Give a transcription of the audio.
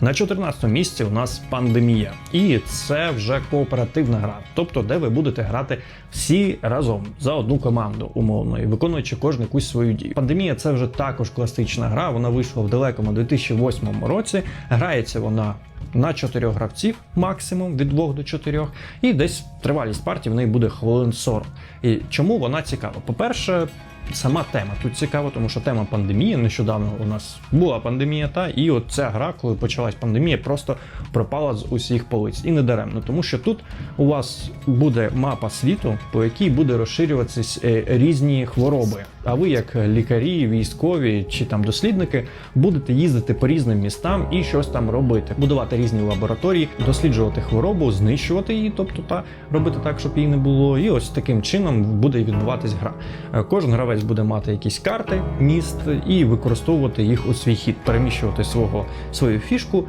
На 14 місці у нас пандемія, і це вже кооперативна гра, тобто де ви будете грати всі разом за одну команду, умовно, і виконуючи кожен якусь свою дію. Пандемія це вже також класична гра. Вона вийшла в далекому 2008 році. Грається вона на 4 гравців, максимум від 2 до 4, і десь тривалість партії в неї буде хвилин 40. І чому вона цікава? По-перше, сама тема тут цікава, тому що тема пандемії. Нещодавно у нас була пандемія, та і от ця гра, коли почалась пандемія, просто пропала з усіх полиць. І не даремно, тому що тут у вас буде мапа світу, по якій буде розширюватися е, різні хвороби. А ви, як лікарі, військові чи там дослідники, будете їздити по різним містам і щось там робити, будувати різні лабораторії, досліджувати хворобу, знищувати її, тобто та робити так, щоб її не було. І ось таким чином буде відбуватись гра. Е, Кожен гравець буде мати якісь карти міст і використовувати їх у свій хід, переміщувати свого свою фішку